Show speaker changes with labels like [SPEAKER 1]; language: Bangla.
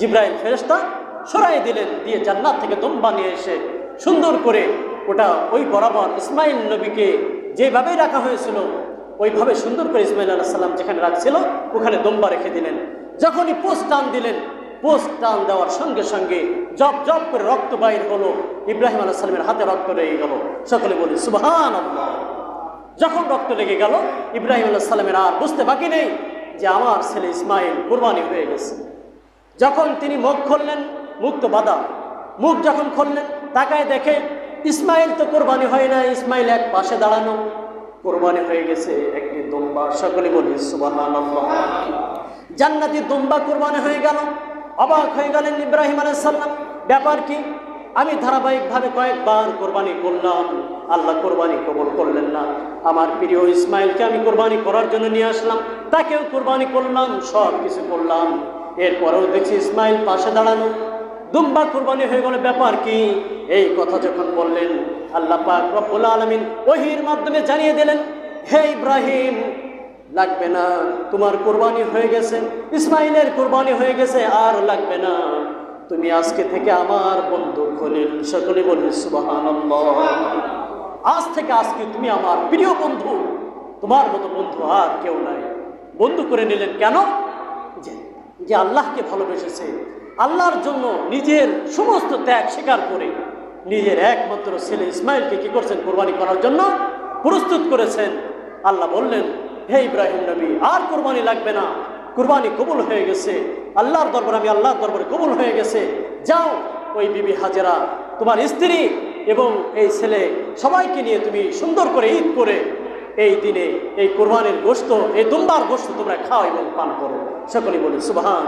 [SPEAKER 1] জিব্রাইল ফেরেস্তা সরাই দিলেন, দিয়ে জান্নাত থেকে দম্বা নিয়ে এসে সুন্দর করে ওটা ওই বরাবর ইসমাইল নবীকে যেভাবেই রাখা হয়েছিল, ওইভাবে সুন্দর করে ইসমাইল আলাহ সাল্লাম যেখানে রাখছিল, ওখানে দম্বা রেখে দিলেন। যখনই পোস্ট টান দিলেন, পোস্ট টান দেওয়ার সঙ্গে সঙ্গে জব জব করে রক্ত বাইর হলো, ইব্রাহিম আলাহ সাল্লামের হাতে রক্ত লেগে গেল। সকলে বলি সুবহান যখন রক্ত লেগে গেল, ইব্রাহিম আলাহ সাল্লামের আর বুঝতে বাকি নেই যে আমার ছেলে ইসমাইল কোরবানি হয়ে গেছে। যখন তিনি মুখ খুললেন, মুখ তো বাধা, মুখ যখন খুললেন, তাকায় দেখে ইসমাইল তো কোরবানি হয় না ইসমাইল এক পাশে দাঁড়ানো। কোরবানি হয়ে গেছে একটি দম্বা। সকলে বলি জান্নাতি দম্বা কোরবানি হয়ে গেল। অবাক হয়ে গেলেন ইব্রাহিম আলাইসাল্লাম ব্যাপার কি? আমি ধারাবাহিকভাবে কয়েকবার কোরবানি করলাম। আল্লাহ কোরবানি কবল করলেন না। আমার প্রিয় ইসমাইলকে আমি কোরবানি করার জন্য নিয়ে আসলাম। তাকেও কোরবানি করলাম সব কিছু করলাম। এরপরেও দেখছি ইসমাইল পাশে দাঁড়ানো। দুম্বা কোরবানি হয়ে গেল ব্যাপার কি? এই কথা যখন বললেন, আল্লাহ পাক রব্বুল আলমিন ওহির মাধ্যমে জানিয়ে দিলেন, হে ইব্রাহিম, লাগবে না, তোমার কোরবানি হয়ে গেছে, ইসমাইলের কোরবানি হয়ে গেছে, আর লাগবে না। তুমি আজকে থেকে আমার বন্ধু খলিল সকলে বলি সুবহানাল্লাহ। আজ থেকে আজকে তুমি আমার প্রিয় বন্ধু, তোমার মতো বন্ধু আর কেউ নাই। বন্ধু করে নিলেন কেন? যে যে আল্লাহকে ভালোবেসেছে, আল্লাহর জন্য নিজের সমস্ত ত্যাগ স্বীকার করে নিজের একমাত্র ছেলে ইসমাইলকে কি করছেন কোরবানি করার জন্য? প্রস্তুত করেছেন। আল্লাহ বললেন, হে ইব্রাহিম নবী, আর কোরবানি লাগবে না। কোরবানি কবুল হয়ে গেছে। আল্লাহর দরবার, আমি আল্লাহর দরবারে কবুল হয়ে গেছে। যাও, ওই বিবি হাজেরা, তোমার স্ত্রী এবং এই ছেলে সবাইকে নিয়ে তুমি সুন্দর করে ঈদ করে এই দিনে, এই কোরবানের গোস্ত এই দুম্বার গোস্ত তোমরা খাও এবং পান করো। সকলে বলি সুবহান